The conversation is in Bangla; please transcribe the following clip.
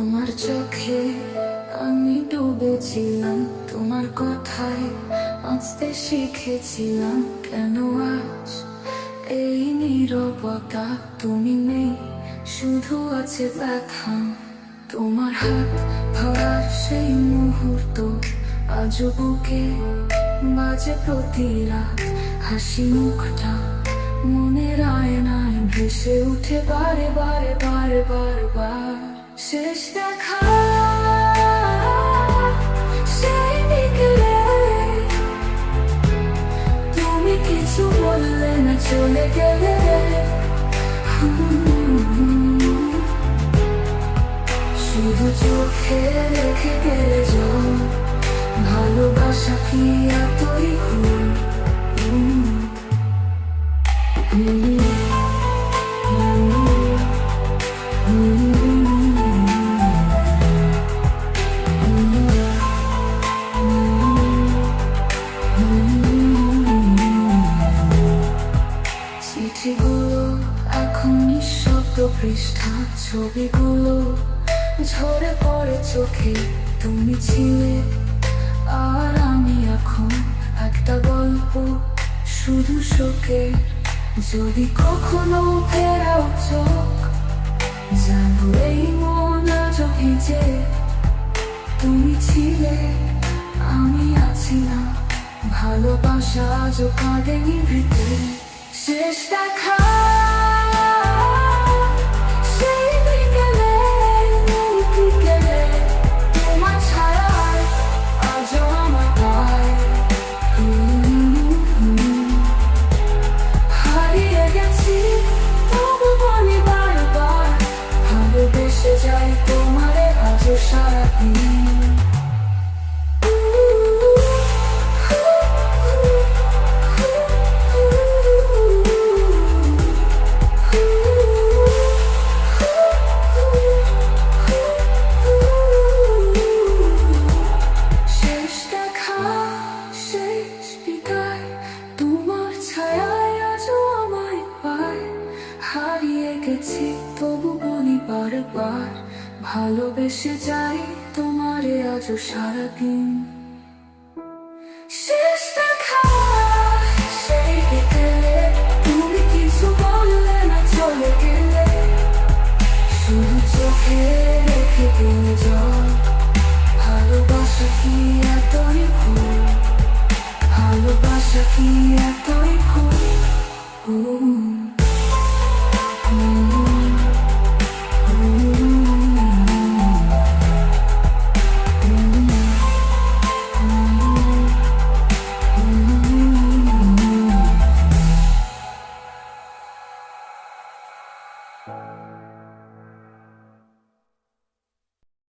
চোখে আমি ডুবেছিলাম, তোমার কথায় বাঁচতে শিখেছিলাম। কেন আজ এই নিরবতা? তুমি নেই, শুধু আছে ব্যথা। তোমার হাত ধরার সেই মুহূর্ত, আজও বুকে বাজে প্রতি রাত হাসি মুখটা মনের আয়নায় ভেসে উঠে বারে বারে বারে বারে বার শেষ দেখা, সেই তুমি কিছু বললে না, চলে গেলে। শুধু চোখে রেখে গেলে ভালোবাসা কি চিঠিগুলো এখন নিঃশব্দ পৃষ্ঠা। ছবিগুলো ঝরে পড়ে চোখে। তুমি ছিলে আর আমি এখন একটা গল্প শুধু শোকে। যদি কখনো ফেরাও চোখ জানো এই মন আজ ভিজে। তুমি ছিলে, আমি আছি না। ভালোবাসা আজও কাঁদেনি ভিতরে। শেষ দেখা সেই বিকেলে, বিকেলে, তোমার ছায়ায় আজও আমার পায়। হারিয়ে গেছি তবু বলি বারবার ভালোবেসে যাই তোমারে আজও সারাদিন গেছি তবু বলি বারবার, ভালোবেসে যাই তোমারে আজও সারাদিন। শেষ দেখা, সেই তুমি কিছু বললে না, চলে গেলে। শুধু চোখে রেখে দিলে জল ভালোবাসা কি এতই ভুল? ভালোবাসা কি